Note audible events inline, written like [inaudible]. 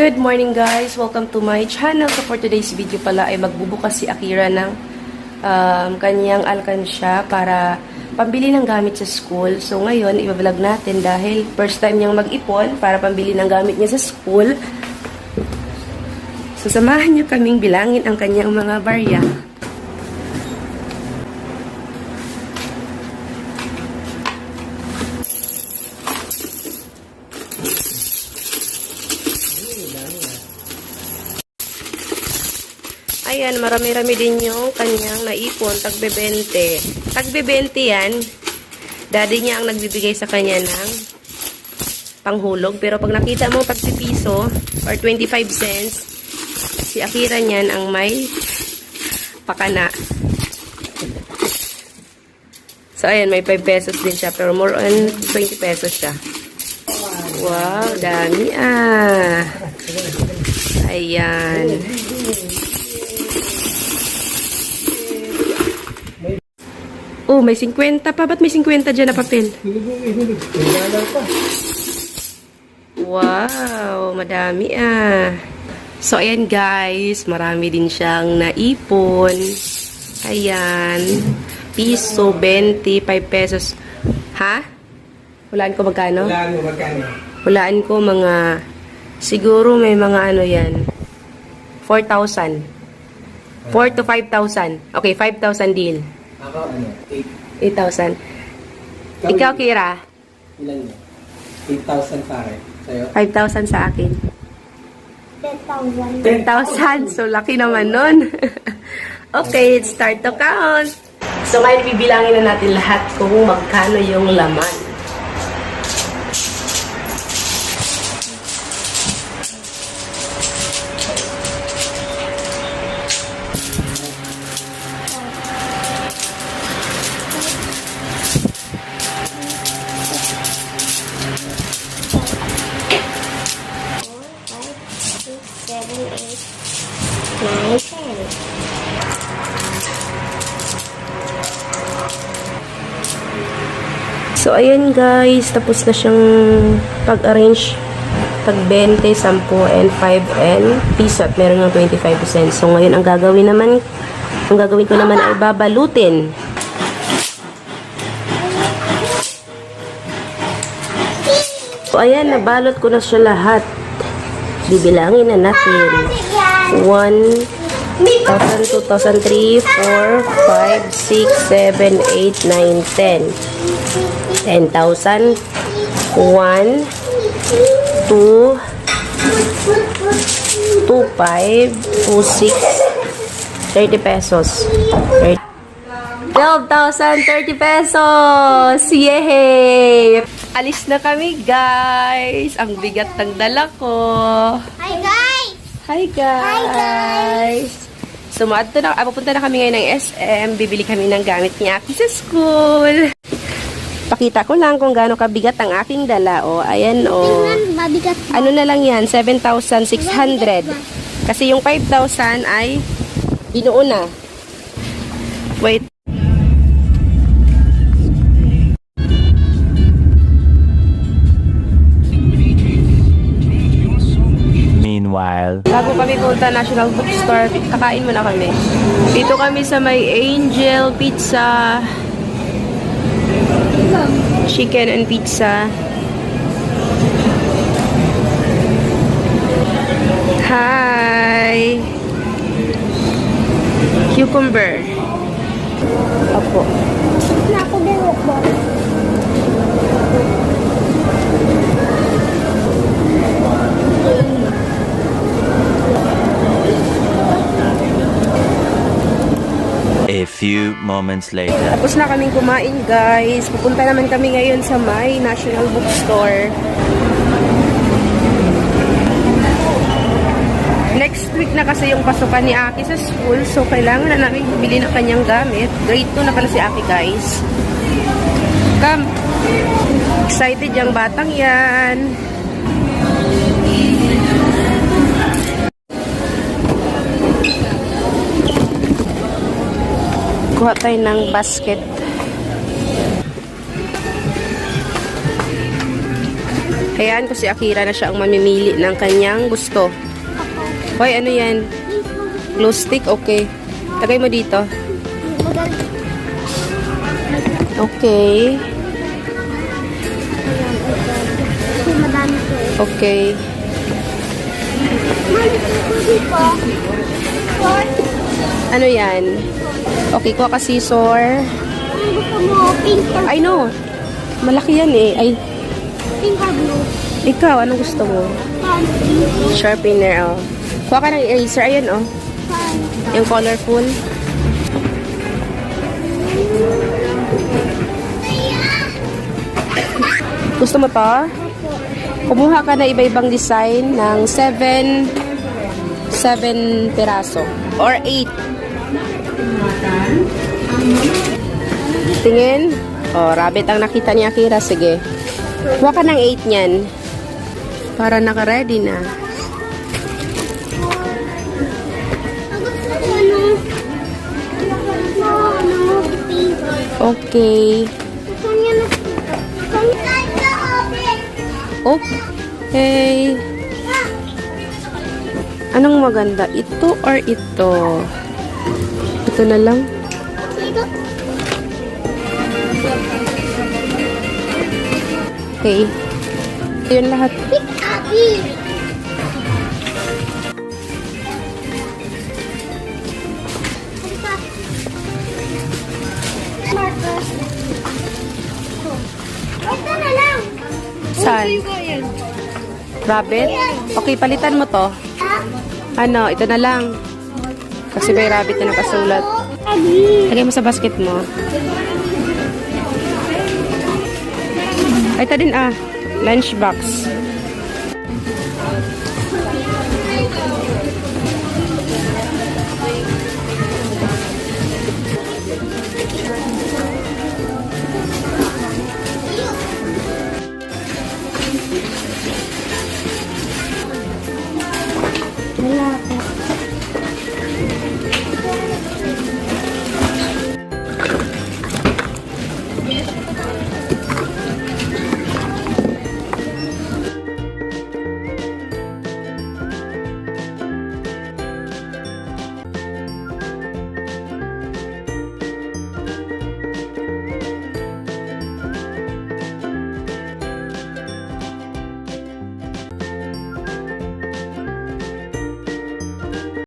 Good morning guys! Welcome to my channel. So for today's video pala ay magbubukas si Akira ng um, kanyang alkansya para pambili ng gamit sa school. So ngayon, i-vlog natin dahil first time niyang mag-ipon para pambili ng gamit niya sa school. So samahan niyo kaming bilangin ang kanyang mga barya. Ayan, marami-rami din yung kanyang naipon, tagbe-20. Tagbe-20 yan. Daddy niya ang nagbibigay sa kanya ng panghulog. Pero pag nakita mo pagpipiso or 25 cents, si Akira niyan ang may pakana. So, ayan, may 5 pesos din siya. Pero more on 20 pesos siya. Wow, dami ah. Ayan. Oh, may 50 pa. Ba't may 50 dyan na papel? Wow, madami ah. So, ayan guys. Marami din siyang naipon. Ayan. Piso, 25 pesos. Ha? Hulaan ko magkano? Wala mo magkano? Hulaan ko mga... Siguro may mga ano yan. 4,000. 4 to 5,000. Okay, 5,000 deal. Ako ano? 8. 8,000. Ikaw, Kira? Ilan mo? 8,000 pare. Sa'yo? 5,000 sa akin. 10,000. 10,000. So, laki naman nun. [laughs] okay, let's start to count. So, ngayon bibilangin na natin lahat kung magkano yung laman. Nine, ten. So, ayan guys. Tapos na siyang pag-arrange. Tag 20, 10, and 5, and piso. At meron ng 25%. So, ngayon ang gagawin naman, ang gagawin ko naman ay babalutin. So, ayan. Nabalot ko na siya lahat. Bibilangin na natin. 1, 1,000, 2,000, 3, 4, 5, 6, 7, 8, 9, 10. 10,000. 1, 2, 2, 5, 2, 6, 30 pesos. 12,000, 30 pesos! Yay! Alis na kami, guys! Ang bigat ng dala ko. Hi guys! Hi guys! So, maadto na, ah, pupunta na kami ngayon ng SM. Bibili kami ng gamit ni Aki sa school. Pakita ko lang kung gaano kabigat ang aking dala. O, ayan o. Tingnan, mabigat. Ano na lang yan? 7,600. Kasi yung 5,000 ay binuo na. Wait. Meanwhile, Bago kami punta National Bookstore, kakain muna kami. Dito kami sa may Angel Pizza. Chicken and pizza. Hi! Cucumber. Opo. Ako din ako. a few moments later. Tapos na kaming kumain, guys. Pupunta naman kami ngayon sa may National Bookstore. Next week na kasi yung pasukan ni Aki sa school, so kailangan na namin bumili ng kanyang gamit. Grade 2 na pala si Aki, guys. Come! Excited yung batang yan. Kuha tayo ng basket. Hayaan ko si Akira na siya ang mamimili ng kanyang gusto. Hoy, ano yan? Glue stick? Okay. Tagay mo dito. Okay. Kasi eh. Okay. Ano yan? Okay, kuha ka scissor. I know. Malaki yan eh. Ay, pink or blue? ikaw, anong gusto mo? Sharpener, oh. Kuha ka ng eraser. Ayan, oh. Yung colorful. Gusto mo to? Kumuha ka na iba-ibang design ng 7 7 piraso or 8. Tingin. Oh, rabbit ang nakita ni Akira. Sige. Kuha ng 8 niyan. Para naka-ready na. Okay. Gusto Anong maganda? Ito or ito? Ito na lang. Dito. Okay. Yun lahat. Pick Abby. Marcos. Ito na lang. Saan? Rabbit? Okay, palitan mo to. Ano, ito na lang. Kasi may rabbit na nakasulat. Lagay mo sa basket mo. Ay, ito din ah. Lunchbox.